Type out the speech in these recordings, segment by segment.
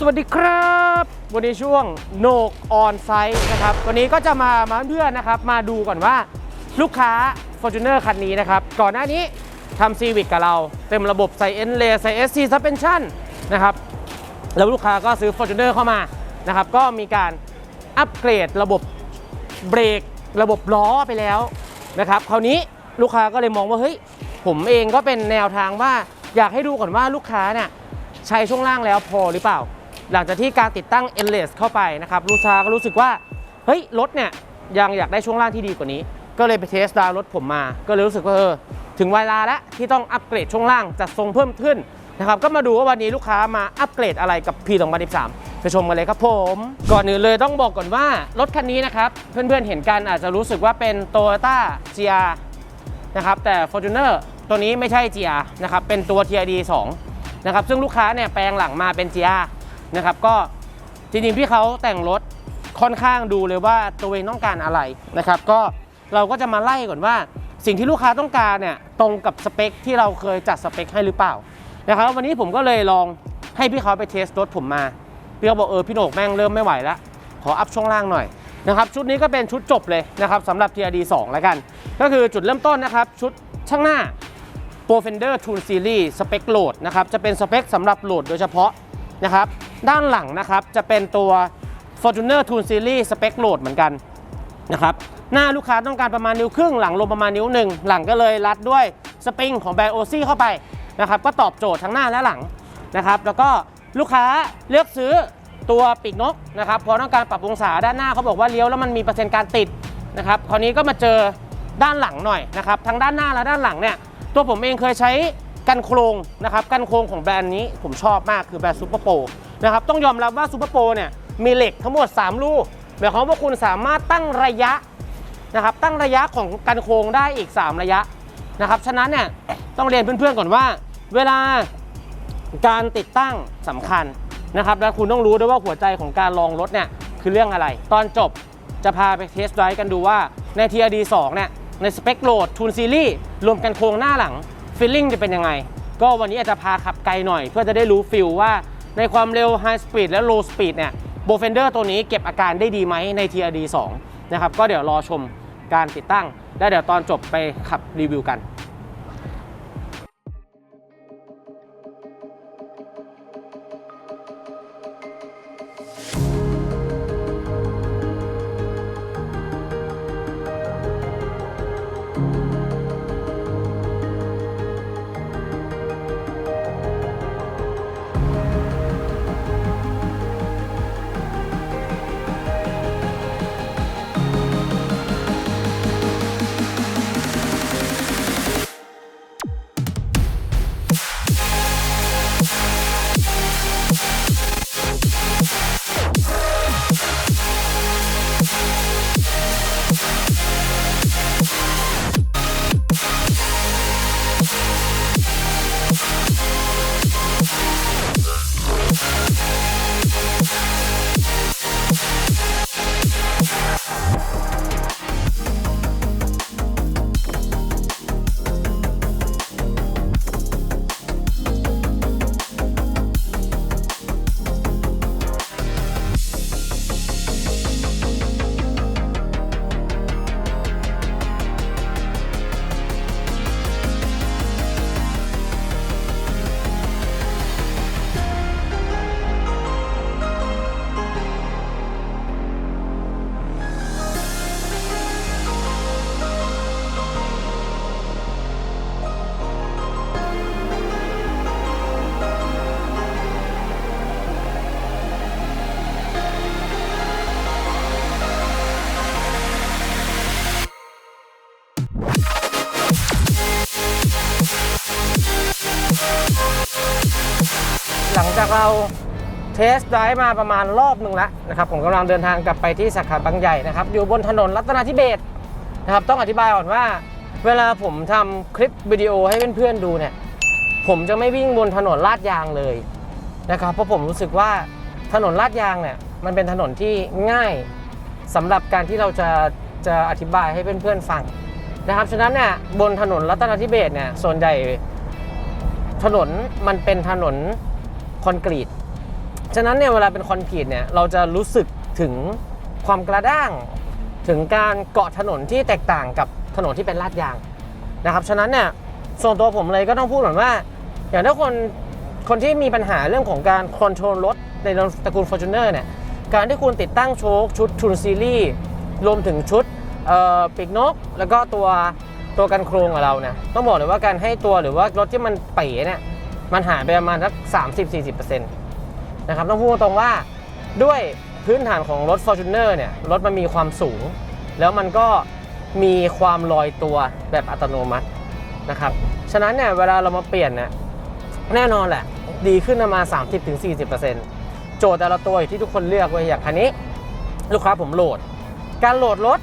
สวัสดีครับ วันนี้ช่วงโนกออนไซต์นะครับ วันนี้ก็จะมามาเพื่อนนะครับ มาดูก่อนว่าลูกค้า Fortuner คันนี้นะครับ ก่อนหน้านี้ทำซีวิกกับเรา เต็มระบบใส่เอ็นเลใส่ SC Suspension นะครับ แล้วลูกค้าก็ซื้อ Fortuner เข้ามานะครับ ก็มีการอัปเกรดระบบเบรกระบบล้อไปแล้วนะครับ คราวนี้ลูกค้าก็เลยมองว่าเฮ้ยผมเองก็เป็นแนวทางว่าอยากให้ดูก่อนว่าลูกค้าเนี่ยใช้ช่วงล่างแล้วพอหรือเปล่า หลังจากที่การติดตั้ง e n l e s เข้าไปนะครับลูกค้าก็รู้สึกว่าเฮ้ยรถเนี่ยยังอยากได้ช่วงล่างที่ดีกว่านี้ ก็เลยไปเทสดาวรถผมมา ก็เลยรู้สึกว่าเออถึงเวลาแล้วที่ต้องอัปเกรดช่วงล่างจัดทรงเพิ่มขึ้นนะครับก็มาดูว่าวันนี้ลูกค้ามาอัปเกรดอะไรกับ P 2013ไปชมกันเลยครับผม ก่อนอื่นเลยต้องบอกก่อนว่ารถคันนี้นะครับ เพื่อนๆเห็นกันอาจจะรู้สึกว่าเป็น Toyota GR นะครับแต่ Fortuner ตัวนี้ไม่ใช่ GR นะครับเป็นตัว TRD 2นะครับซึ่งลูกค้าเนี่ยแปลงหลังมาเป็น GR นะครับก็จริงๆพี่เขาแต่งรถค่อนข้างดูเลยว่าตัวเองต้องการอะไรนะครับ ก็เราก็จะมาไล่ก่อนว่า สิ่งที่ลูกค้าต้องการเนี่ยตรงกับสเปคที่เราเคยจัดสเปคให้หรือเปล่านะครับ วันนี้ผมก็เลยลองให้พี่เขาไปเทสรถผมมาพี่เขาบอกเออพี่โหนกแม่งเริ่มไม่ไหวแล้วขออัพช่วงล่างหน่อยนะครับชุดนี้ก็เป็นชุดจบเลยนะครับสำหรับ TRD 2แล้วกัน ก็คือจุดเริ่มต้นนะครับ ชุดช่างหน้า Pro Fender Tune Series สเปคโหลดนะครับจะเป็นสเปคสำหรับโหลดโดยเฉพาะ นะครับ ด้านหลังนะครับจะเป็นตัว Fortuner Tune Series สเปคโหลดเหมือนกันนะครับหน้าลูกค้าต้องการประมาณนิ้วครึ่งหลังลงประมาณนิ้วหนึ่งหลังก็เลยรัดด้วยสปริงของแบรนด์โอซี่เข้าไปนะครับก็ตอบโจทย์ทั้งหน้าและหลังนะครับ แล้วก็ลูกค้าเลือกซื้อตัวปีกนกนะครับเพราะต้องการปรับองศาด้านหน้าเขาบอกว่าเลี้ยวแล้วมันมีเปอร์เซ็นต์การติดนะครับคราวนี้ก็มาเจอด้านหลังหน่อยนะครับทั้งด้านหน้าและด้านหลังเนี่ยตัวผมเองเคยใช้ กันโครงนะครับกันโครงของแบรนด์นี้ผมชอบมากคือแบรนด์ซูเปอร์โปรนะครับต้องยอมรับว่าซูเปอร์โปรเนี่ยมีเหล็กทั้งหมด 3 ลูกหมายความว่าคุณสามารถตั้งระยะนะครับตั้งระยะของกันโครงได้อีก 3 ระยะนะครับฉะนั้นเนี่ยต้องเรียนเพื่อนๆก่อนว่า เวลาการติดตั้งสำคัญนะครับและคุณต้องรู้ด้วยว่าหัวใจของการลองรถเนี่ยคือเรื่องอะไร ตอนจบจะพาไปเทสไดรฟ์กันดูว่าใน TRD 2เนี่ยในสเปคโหลดทูนซีรีส์รวมกันโครงหน้าหลัง ฟีลลิ่งจะเป็นยังไง ก็วันนี้อาจจะพาขับไกลหน่อย เพื่อจะได้รู้ฟิลว่าในความเร็วไฮสปีดและโลสปีดเนี่ยโบเฟนเดอร์ตัวนี้เก็บอาการได้ดีไหมใน TRD 2นะครับก็เดี๋ยวรอชมการติดตั้ง และเดี๋ยวตอนจบไปขับรีวิวกัน เราเทสไดรฟ์มาประมาณรอบหนึ่งแล้วนะครับผมกำลังเดินทางกลับไปที่สาขาบางใหญ่นะครับ อยู่บนถนนรัตนาธิเบศนะครับต้องอธิบายก่อนว่า เวลาผมทำคลิปวิดีโอให้เพื่อนๆดูเนี่ย ผมจะไม่วิ่งบนถนนลาดยางเลยนะครับเพราะผมรู้สึกว่าถนนลาดยางเนี่ยมันเป็นถนนที่ง่ายสำหรับการที่เราจะจะอธิบายให้เพื่อนๆฟังนะครับฉะนั้นเนี่ยบนถนนรัตนาธิเบศเนี่ยส่วนใหญ่ถนนมันเป็นถนน คอนกรีต ฉะนั้นเนี่ยเวลาเป็นคอนกรีตเนี่ยเราจะรู้สึกถึงความกระด้าง ถึงการเกาะถนนที่แตกต่างกับถนนที่เป็นลาดยางนะครับ ฉะนั้นเนี่ยส่วนตัวผมเลยก็ต้องพูดเหมือนว่า อย่างถ้าคนคนที่มีปัญหาเรื่องของการคอนโทรลรถในตระกูล Fortuner เนี่ยการที่คุณติดตั้งโชคชุดทูนซีรีส์รวมถึงชุดปีกนก แล้วก็ตัวตัวกันโครงของเราเนี่ยต้องบอกเลยว่าการให้ตัวหรือว่ารถที่มันเป๋เนี่ย มันหายไปประมาณสัก30-40%นะครับต้องพูดตรงว่าด้วยพื้นฐานของรถ Fortuner เนี่ยรถมันมีความสูง แล้วมันก็มีความลอยตัวแบบอัตโนมัตินะครับฉะนั้นเนี่ยเวลาเรามาเปลี่ยนเนี่ยแน่นอนแหละ ดีขึ้นประมาณ 30-40%โจทย์แต่ละตัวอยู่ที่ทุกคนเลือกไว้ยอย่างคันนี้ ลูกค้าผมโหลด การโหลดรถ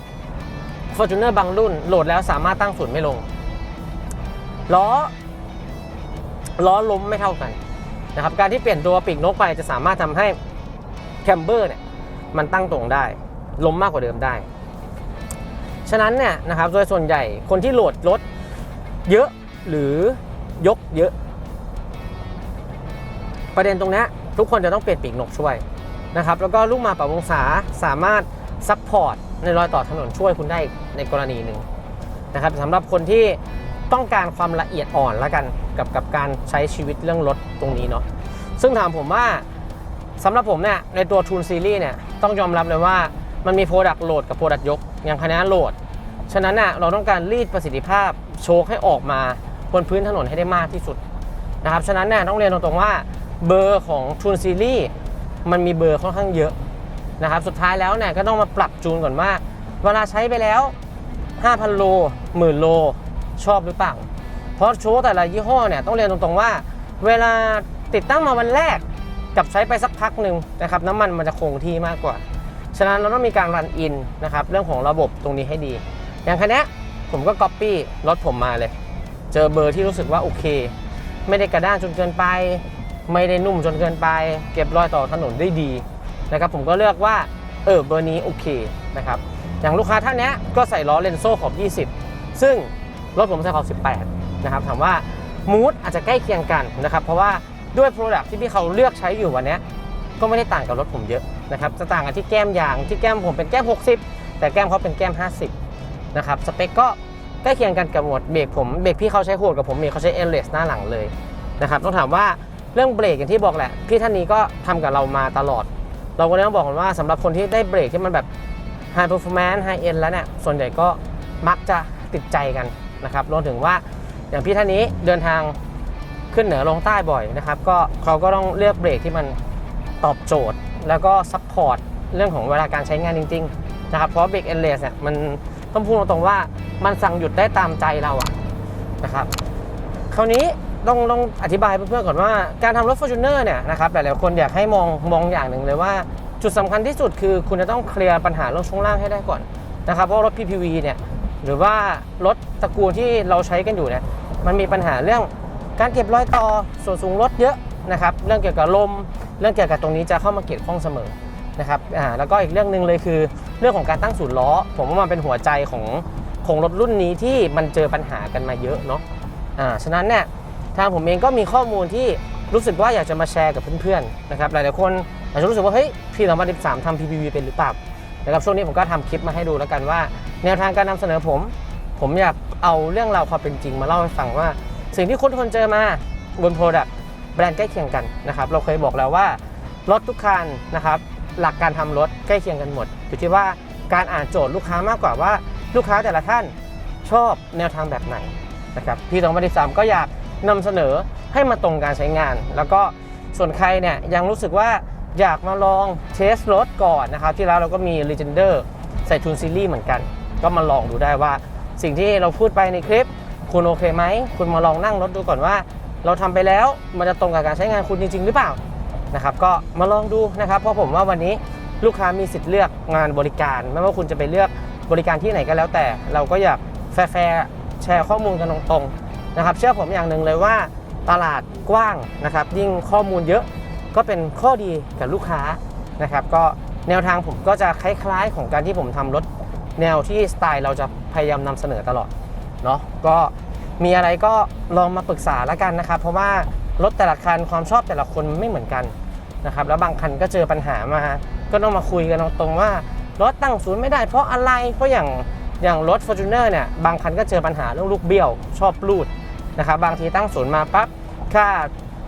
Fortuner บางรุ่น โหลดแล้วสามารถตั้งศูนย์ไม่ลงล้อ ล้อล้มไม่เท่ากันนะครับการที่เปลี่ยนตัวปีกนกไปจะสามารถทำให้แคมเบอร์เนี่ยมันตั้งตรงได้ ล้มมากกว่าเดิมได้ ฉะนั้นเนี่ยนะครับโดยส่วนใหญ่คนที่โหลดรถเยอะหรือยกเยอะ ประเด็นตรงนี้ทุกคนจะต้องเปลี่ยนปีกนกช่วยนะครับแล้วก็ลูกมาปรับองศาสามารถซัพพอร์ตในรอยต่อถนนช่วยคุณได้ในกรณีหนึ่งนะครับสำหรับคนที่ต้องการความละเอียดอ่อนละกัน กับกับการใช้ชีวิตเรื่องรถตรงนี้เนาะซึ่งถามผมว่าสำหรับผมเนี่ยในตัว Tune Series เนี่ยต้องยอมรับเลยว่ามันมี Product โหลดกับ Product ยก อย่างคันนี้โหลด ฉะนั้นน่ะเราต้องการรีดประสิทธิภาพโชคให้ออกมาบนพื้นถนนให้ได้มากที่สุดนะครับฉะนั้นเนี่ยต้องเรียนตรงๆว่าเบอร์ของ Tune Series มันมีเบอร์ค่อนข้างเยอะนะครับสุดท้ายแล้วเนี่ยก็ต้องมาปรับจูนก่อนว่า เวลาใช้ไปแล้ว 5,000 โลหมื่นโลชอบหรือเปล่า ราะโชว์แต่ละยี่ห้อเนี่ยต้องเรียนตรงๆว่า เวลาติดตั้งมาวันแรกกับใช้ไปสักพักหนึ่งนะครับน้ำมันมันจะคงที่มากกว่า ฉะนั้นเราต้องมีการรันอินนะครับเรื่องของระบบตรงนี้ให้ดี อย่างคันนี้ผมก็ก๊อปปี้รถผมมาเลย เจอเบอร์ที่รู้สึกว่าโอเค ไม่ได้กระด้างจนเกินไป ไม่ได้นุ่มจนเกินไป เก็บรอยต่อถนนได้ดีนะครับผมก็เลือกว่าเออเบอร์นี้โอเคนะครับอย่างลูกค้าท่านนี้ก็ใส่ล้อเลนโซ่ขอบ 20 ซึ่งรถผมใส่ขอบ 18 นะครับถามว่ามูดอาจจะใกล้เคียงกันนะครับเพราะว่าด้วย Product ที่พี่เขาเลือกใช้อยู่วันนี้ก็ไม่ได้ต่างกับรถผมเยอะนะครับจะต่างกันที่แก้มยางที่แก้มผมเป็นแก้ม 60 แต่แก้มเขาเป็นแก้ม 50นะครับสเปคก็ใกล้เคียงกันกับหมดเบรกผมเบรกพี่เขาใช้โหดกับผมเบรกเขาใช้เอเลสหน้าหลังเลยนะครับต้องถามว่าเรื่องเบรกอย่างที่บอกแหละพี่ท่านนี้ก็ทำกับเรามาตลอด เราก็เลยต้องบอกกันว่าสำหรับคนที่ได้เบรกที่มันแบบ High Performance High End แล้วเนี่ยส่วนใหญ่ก็มักจะติดใจกันนะครับรวมถึงว่า อย่างพี่ท่านนี้เดินทางขึ้นเหนือลงใต้บ่อยนะครับ ก็เขาก็ต้องเลือกเบรกที่มันตอบโจทย์ แล้วก็ซัพพอร์ตเรื่องของเวลาการใช้งานจริง ๆ นะครับ เพราะเบรกเอเลสเนี่ยมันต้องพูดตรงๆว่ามันสั่งหยุดได้ตามใจเราอะนะครับ คราวนี้ต้องต้องอธิบายเพื่อนๆก่อนว่าการทำรถ Fortuner เนี่ยนะครับหลายๆคนอยากให้มองมองอย่างหนึ่งเลยว่า จุดสำคัญที่สุดคือคุณจะต้องเคลียร์ปัญหาเรื่องช่วงล่างให้ได้ก่อนนะครับเพราะรถ PPV เนี่ยหรือว่ารถตระกูลที่เราใช้กันอยู่เนี่ย มันมีปัญหาเรื่องการเก็บรอยต่อส่วนสูงรถเยอะนะครับเรื่องเกี่ยวกับลม เรื่องเกี่ยวกับตรงนี้จะเข้ามาเกี่ยวข้องเสมอนะครับอ่าแล้วก็อีกเรื่องหนึ่งเลยคือ เรื่องของการตั้งศูนย์ล้อ ผมว่ามันเป็นหัวใจของของรถรุ่นนี้ที่มันเจอปัญหากันมาเยอะเนาะอ่าฉะนั้นเนี่ยทางผมเองก็มีข้อมูลที่รู้สึกว่าอยากจะมาแชร์กับเพื่อนๆนะครับหลายๆคนอาจจะรู้สึกว่าเฮ้ยพี่เรามาดิบสามทำ PPV เป็นหรือเปล่านะครับช่วงนี้ผมก็ทำคลิปมาให้ดูแล้วกันว่า แนวทางการนำเสนอผม ผมอยากเอาเรื่องราวความเป็นจริงมาเล่าให้ฟังว่า สิ่งที่คนคนเจอมาบน Product แบรนด์ใกล้เคียงกันนะครับเราเคยบอกแล้วว่ารถทุกคันนะครับหลักการทำรถใกล้เคียงกันหมดอยู่ที่ว่าการอ่านโจทย์ลูกค้ามากกว่าว่าลูกค้าแต่ละท่านชอบแนวทางแบบไหนนะครับพี่สองพันสามก็อยากนำเสนอให้มาตรงการใช้งาน แล้วก็ส่วนใครเนี่ยยังรู้สึกว่าอยากมาลองเทสรถก่อนนะครับที่แล้วเราก็มี Legender ใส่ทูนซีรีส์เหมือนกัน ก็มาลองดูได้ว่า สิ่งที่เราพูดไปในคลิป คุณโอเคไหม คุณมาลองนั่งรถดูก่อนว่า เราทำไปแล้วมันจะตรงกับการใช้งานคุณจริง ๆ หรือเปล่านะครับก็มาลองดูนะครับ เพราะผมว่าวันนี้ลูกค้ามีสิทธิ์เลือกงานบริการ ไม่ว่าคุณจะไปเลือกบริการที่ไหนก็แล้วแต่ เราก็อยากแฟร์แชร์ข้อมูลกันตรงๆนะครับ เชื่อผมอย่างหนึ่งเลยว่าตลาดกว้างนะครับ ยิ่งข้อมูลเยอะก็เป็นข้อดีกับลูกค้านะครับ ก็แนวทางผมก็จะคล้ายๆ ของการที่ผมทำรถแนวที่สไตล์เราจะ พยายามนำเสนอตลอดเนาะก็มีอะไรก็ลองมาปรึกษาแล้วกันนะครับ เพราะว่ารถแต่ละคันความชอบแต่ละคนไม่เหมือนกันนะครับแล้วบางคันก็เจอปัญหามา ก็ต้องมาคุยกันตรงๆว่ารถตั้งศูนย์ไม่ได้เพราะอะไรเพราะอย่างอย่างรถ f o r t u n e r เนี่ยบางคันก็เจอปัญหาเรื่องลูกเบี้ยวชอบรูดนะครับบางทีตั้งศูนย์มาปั๊บค่า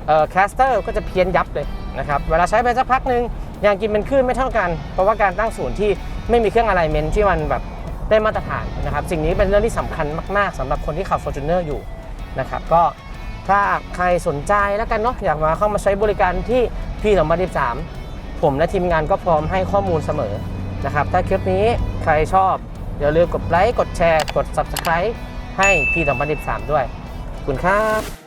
เอ่อแคสเตอร์ก็จะเพี้ยนยับเลยนะครับเวลาใช้ไปสักพักหนึ่งยางกินเป็นคลื่นไม่เท่ากัน เพราะว่าการตั้งศูนย์ที่ไม่มีเครื่องอะไลเมนที่มันแบบ ได้มาตรฐานนะครับ สิ่งนี้เป็นเรื่องที่สำคัญมาก ๆสำหรับคนที่ขับ f o r t u n e r อยู่นะครับก็ถ้าใครสนใจแล้วกันเนาะอยากมาเข้ามาใช้บริการที่พี2013ผมและทีมงานก็พร้อมให้ข้อมูลเสมอนะครับถ้าคลิปนี้ใครชอบอย่าลืมกดไลค์กดแชร์ กด Subscribe ให้พี2013ด้วยขอบคุณครับ